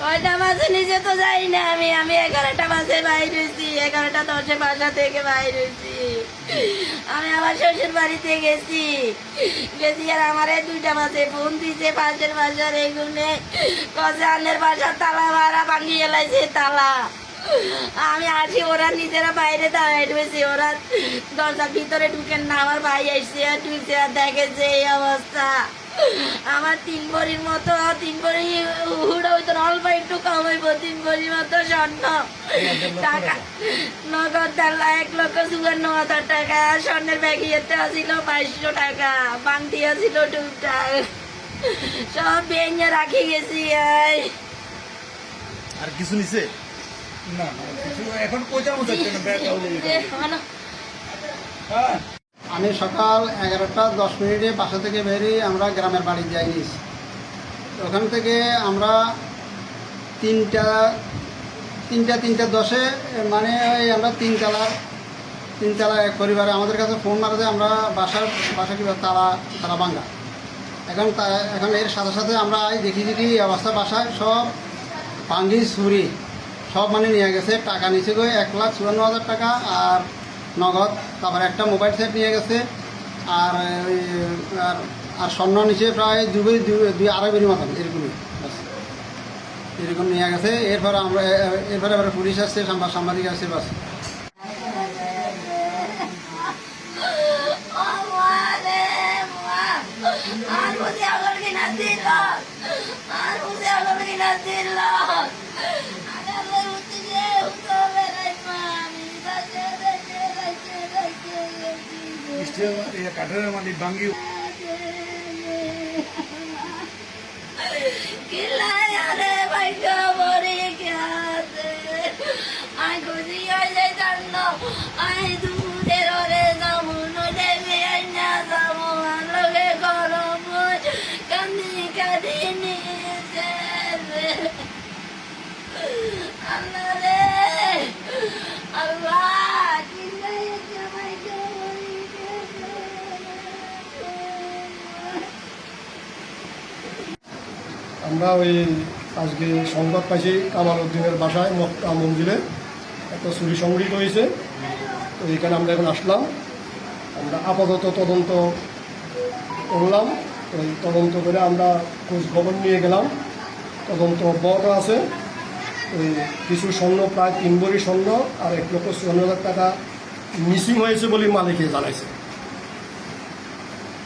কয়টা মাসে নিজে তো যাই না আমি আমি এগারোটা মাসে বাইর হয়েছি, এগারোটা দশে বাসা থেকে বাইর হয়েছি। আমি আমার শ্বশুর বাড়িতে গেছি গেছি আর আমার এই দুইটা মাসে ফোন দিছে পাশের বাসার এগুনে কজানের বাসার তালা ভাড়া ভাঙিয়ে এলাইছে তালা। আমি আসি, ওরা নিজেরা বাইরে দাঁড়াই রয়েছে, ওরা দরজার ভিতরে ঢুকেন না, আমার ভাই আর ঢুকছে আর দেখে যে এই অবস্থা। আমার তিন ভরির মতো তিন ভরি হুড়ো হইতো অল্প একটু কম হইব তিন ভরির মতো স্বর্ণ। টাকা নগদ দেড় লাখ, এক লক্ষ চুয়ান্ন হাজার টাকা স্বর্ণের ব্যাগে ব্যাগিয়েতে ছিল বাইশশো টাকা বাংটি ছিল টুকটাক সব ভেঙে রাখি গেছি এই। আর কিছু নিছে? না না, কিছু এখন যাব যাচ্ছে না ব্যাগ আউলে মানে হ্যাঁ। আমি সকাল এগারোটা দশ মিনিটে বাসা থেকে বেরিয়ে আমরা গ্রামের বাড়ি যাই নিয়েছি ওখান থেকে আমরা তিনটা তিনটা তিনটা দশে মানে ওই আমরা তিনতলা তিনতলা এক পরিবারে আমাদের কাছে ফোন মারা যায় আমরা বাসার, বাসা কিংবা তালা তালা ভাঙ্গা। এখন এখন এর সাথে সাথে আমরা দেখি কি অবস্থা বাসায়, সব পাঙ্গি ছুরি, সব মানে নিয়ে গেছে, টাকা নিচে গিয়ে এক লাখ চুয়ান্ন হাজার টাকা আর নগদ তারপর একটা মোবাইল সেট নিয়ে গেছে। আর ওই, আর স্বর্ণ নিচে প্রায় দুই দুই- আড়াই বেরি মতন এরকমই এরকম নিয়ে গেছে। এরপর আমরা এরপরে এবার পুলিশ আসছে সাংবাদিক আসছে বাস আর স্টিল ইয়ে কাঠের মালিক ভাঙ্গি কিলায় আমরা ওই আজকে সংবাদ পাইছি কামাল উদ্দিনের বাসায়, মক্কা মঞ্জিলে একটা চুরি সংগৃহীত হয়েছে। তো এখানে আমরা এখন আসলাম। আমরা আপাতত তদন্ত করলাম। তো এই তদন্ত করে আমরা খোঁজ খবর নিয়ে গেলাম। তদন্ত অব্যাহত আছে। ওই কিছু স্বর্ণ, প্রায় তিন ভরি স্বর্ণ আর এক লক্ষ চুয়ান্ন হাজার টাকা মিসিং হয়েছে বলে মালিকে জানাইছে।